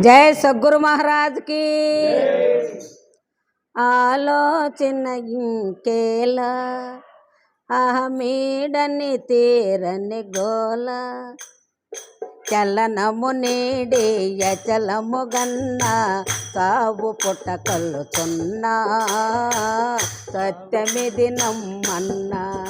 జయ సద్గురు మహారాజ్కి. ఆలోచన ఇంకేలా అహమీడని తీరని గోల చలనము నీడి యచలము గన్నా సాగు పుట్టకలు చున్నా సత్యమిది నమ్మన్నా.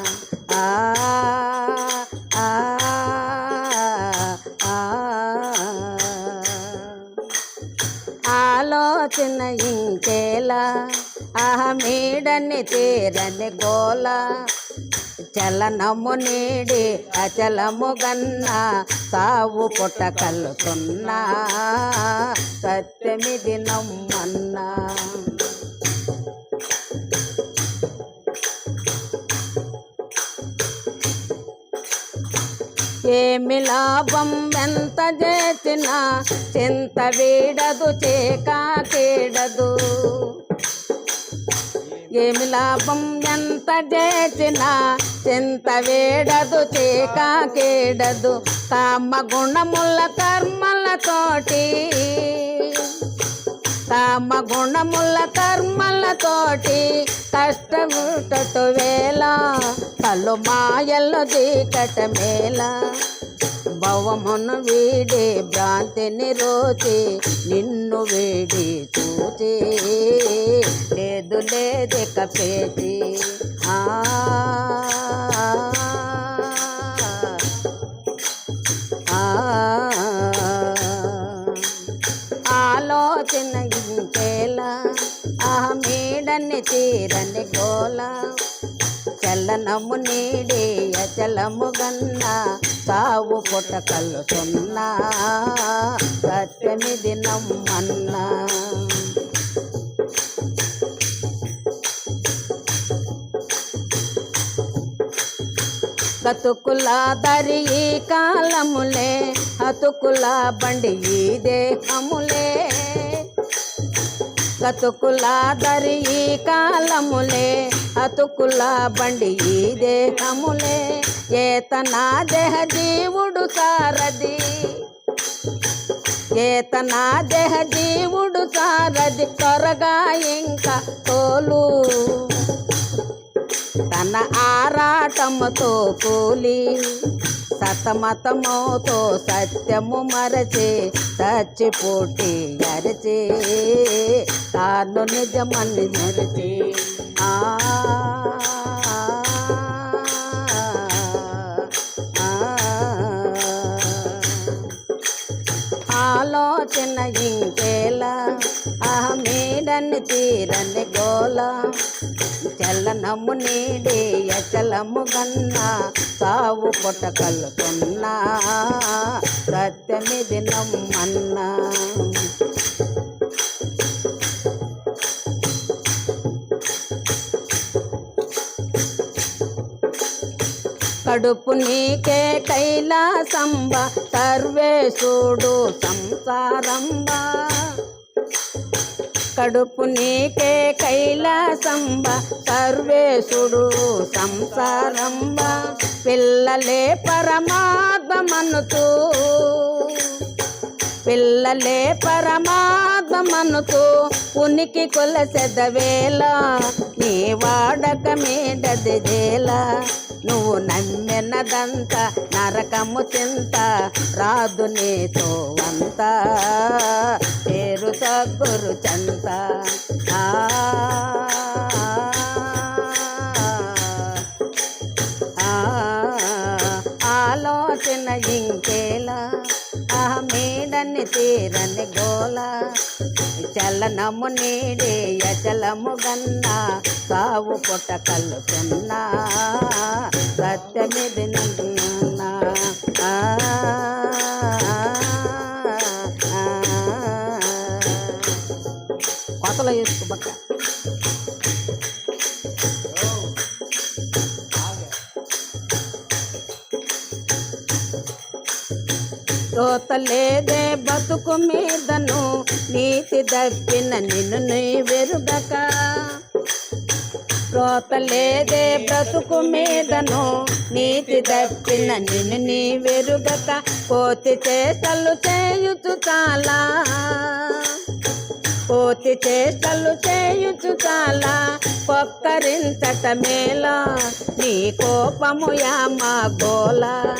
ఆలోచన ఇంకేలా? మేడని తీరని గోల? చలనము నీడి అచలము గన్న? సావు పుట్టకలుతున్నా సత్యమిది నమ్మన్నా? ఏమి లాభం? ఎంత చేసినా చింత వీడదు చేకాకేడదు ఏమి లాభం? ఎంత చేసినా చింత వేడదు చేకాకేడదు కామ గుణముల కర్మలతోటి కామ గుణముల కర్మలతోటి కష్టముటటు మాయల్లో దీకట మేళ. భవమును వీడి భ్రాంతిని రోచి నిన్ను వీడి చూచి. లేదు లేదిక పేచి. ఆ. ఆలోచన ఆ అహమీడని తీరని గోలా చలనము నీడే అచలము గన్న. సావు పుటకలు సున్నా సత్యమిది నమ్మన్నా. కతుకులా దరి ఈ కాలములే హతుకుల బండి ఈ దేహములే. కతుకులా దరి ఈ కాలములే అతుకుల బండి ఈ దేహములే ఏతనా దేహ జీవుడు సారది. ఏతనా దేహ జీవుడు సారది త్వరగా ఇంకా తోలు. తన ఆరాటముతో కూలి సతమతమోతో సత్యము మరచి చచ్చిపోటి అరచి తాను నిజమని మరచి ఆ ఆలోచన ఇంకేలా అహమీడని తీరని గోల చలనము నీడి అచలము గన్న సావు పుట్టకలుతున్నా సత్యమిది నమ్మన్నా. కడుపు నీకే కైలాసంబ సర్వేశుడు సంసారంబ. కడుపు నీకే కైలాసంబ సర్వేశుడు సంసారంబ. పిల్లలే పరమాత్మనుతూ పిల్లలే పరమాత్మనుతూ ఉనికి కొలసెదవేళ నీ వాడక మీదది నువ్వు నమ్మినదంత నరకము చింత రాదు నీతో అంత. పేరు సగ్గురు చంత. ఆ. ఆలోచన ఇంకేలా ఆ అహమీడని తీరని గోలా చలనము నీడే అచలము గన్నా సావు పుట్టకలు కలుతున్నా సత్యమిది నందునా ఆ, ఆ, కోతలేదే బతుకు మీదను. నీతి దప్పిన నిన్ను నీ వెరుగక రోత బ్రతుకు మీదను. నీతి దప్పిన నిన్ను నీ వెరుగక కోతి చేష్టలు చేయుచు చాలా. కోతి చేష్టలు చేయుచు చాలా. పొక్కరించట మేళ నీ కోపము యామా గోలా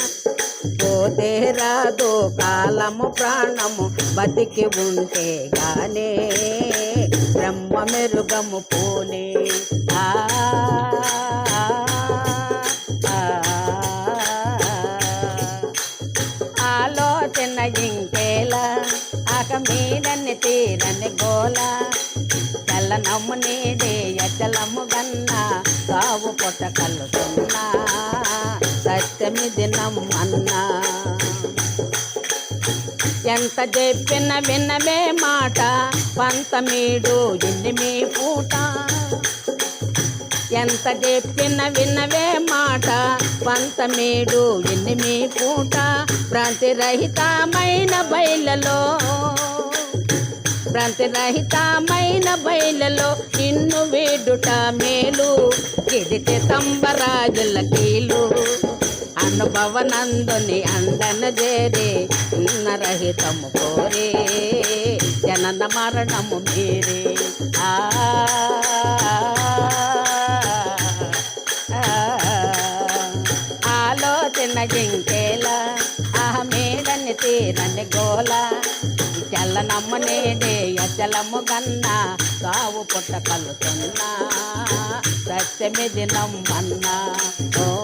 పోతే రాదు కాలము ప్రాణము బతికి ఉంటే గానే బ్రహ్మ మెరుగము పోనే. ఆ ఆలోచన ఇంకేలా ఆక మీదన్ని తీరని గోలా. చలనము నీడే అచలము గన్నా. సావు పొట్ట కలుతున్నా సత్యమిది నమ్మన్నా. ఎంత చెప్పిన విన్నవే మాట పంతమీడు ఎన్నిమీ పూట. ఎంత చెప్పిన విన్నవే మాట పంతమేడు ఎనిమి పూట. భ్రాంతిరహితమైన బయలలో భ్రాంతిరహితమైన బయలలో నిన్ను వేడుట మేలు. గిడితే తంబరాజుల కీలు. అనుభవనందుని అందన చేరే రహితము కోరే. జనన మరణము మీరే. ఆ ఆలోచన జింకేలా అహమేడని తీరని గోల. చల్లనమ్మనేడే అచలము గన్నా సావు పుట్ట కలుతున్నా సత్యమిది నమ్మన్నా. ఓ ఓ,